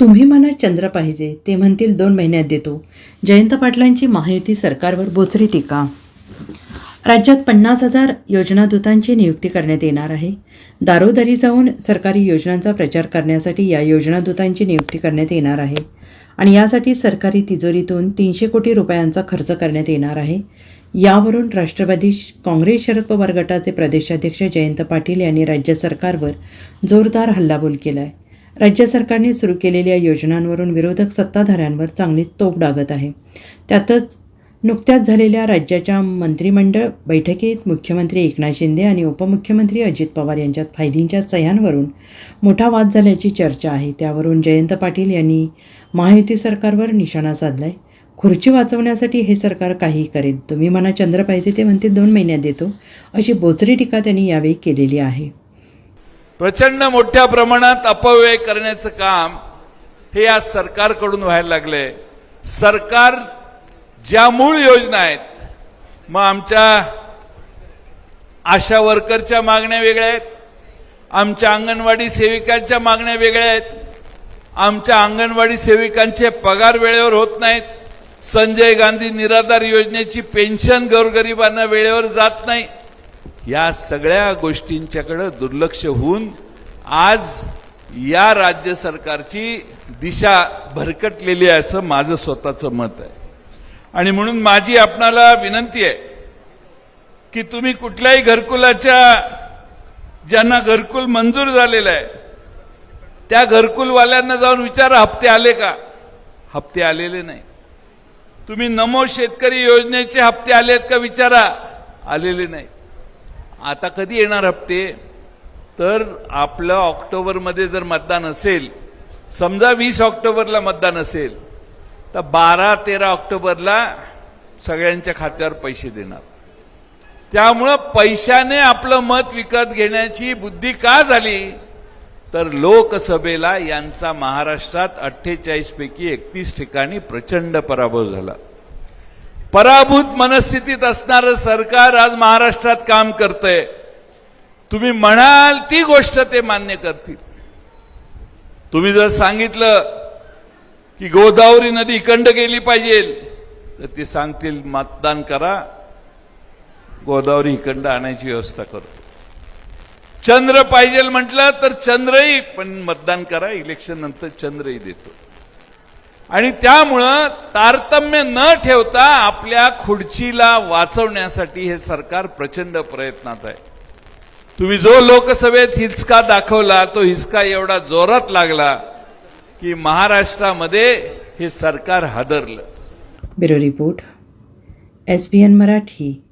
तुम्ही मला चंद्र पाहिजे ते म्हणतील दोन महिन्यात देतो. जयंत पाटलांची माहिती सरकारवर बोचरी टीका. राज्यात पन्नास हजार योजनादूतांची नियुक्ती करण्यात येणार आहे. दारोदारी जाऊन सरकारी योजनांचा प्रचार करण्यासाठी या योजनादूतांची नियुक्ती करण्यात येणार आहे. आणि यासाठी सरकारी तिजोरीतून तीनशे कोटी रुपयांचा खर्च करण्यात येणार आहे. यावरून राष्ट्रवादी श- काँग्रेस शरद पवार गटाचे प्रदेशाध्यक्ष जयंत पाटील यांनी राज्य सरकारवर जोरदार हल्लाबोल केला आहे राज्य सरकारने सुरू केलेल्या योजनांवरून विरोधक सत्ताधाऱ्यांवर चांगलीच तोप डागत आहे. त्यातच नुकत्याच झालेल्या राज्याच्या मंत्रिमंडळ बैठकीत मुख्यमंत्री एकनाथ शिंदे आणि उपमुख्यमंत्री अजित पवार यांच्यात फायलींच्या सह्यांवरून मोठा वाद झाल्याची चर्चा आहे. त्यावरून जयंत पाटील यांनी महायुती सरकारवर निशाणा साधलाय. खुर्ची वाचवण्यासाठी हे सरकार काहीही करेल. तुम्ही मला चंद्र पाहिजे ते म्हणते दोन महिन्यात देतो अशी बोचरी टीका त्यांनी यावेळी केलेली आहे. प्रचंड मोठ्या प्रमाणात अपव्यय करण्याचं काम हे आज सरकारकडून व्हायला लागले. सरकार ज्या मूळ योजना आहेत मग आमच्या आशा वर्करच्या मागण्या वेगळ्या आहेत आमच्या अंगणवाडी सेविकांच्या मागण्या वेगळ्या आहेत आमच्या अंगणवाडी सेविकांचे पगार वेळेवर होत नाहीत संजय गांधी निराधार योजनेची पेन्शन गोरगरिबांना वेळेवर जात नाही. या सगळ्या गोष्टींच्याकडं दुर्लक्ष होऊन आज या राज्य सरकारची दिशा भरकटलेली आहे असं माझं स्वतःचं मत आहे. आणि म्हणून माझी आपणाला विनंती आहे की तुम्ही कुठल्याही घरकुलाच्या ज्यांना घरकुल मंजूर झालेलं आहे त्या घरकुलवाल्यांना जाऊन विचारा हप्ते आले का? हप्ते आलेले नाही. तुम्ही नमो शेतकरी योजनेचे हप्ते आलेत का विचारा आलेले नाही. आता कधी येणार हप्ते? तर आपलं ऑक्टोबरमध्ये जर मतदान असेल समजा वीस ऑक्टोबरला मतदान असेल तर बारा तेरा ऑक्टोबरला सगळ्यांच्या खात्यावर पैसे देणार. त्यामुळं पैशाने आपलं मत विकत घेण्याची बुद्धी का झाली? तर लोकसभेला यांचा महाराष्ट्रात अठ्ठेचाळीसपैकी एकतीस ठिकाणी प्रचंड पराभव झाला. पराभूत मनस्थितीत असणारं सरकार आज महाराष्ट्रात काम करतंय. तुम्ही म्हणाल ती गोष्ट ते मान्य करतील. तुम्ही जर सांगितलं की गोदावरी नदी इकंड गेली पाहिजे तर ते सांगतील मतदान करा. गोदावरी इकंड आणायची व्यवस्था करतो चंद्र पाहिजे म्हटलं तर चंद्रही पण मतदान करा. इलेक्शन नंतर चंद्रही देतो. आणि त्यामुळं तारतम्य न ठेवता आपल्या खुर्चीला वाचवण्यासाठी हे सरकार प्रचंड प्रयत्नात आहे. तुम्ही जो लोकसभेत हिचका दाखवला तो हिचका एवढा जोरात लागला की महाराष्ट्रामध्ये हे सरकार हादरलं. Bureau report S N Marathi.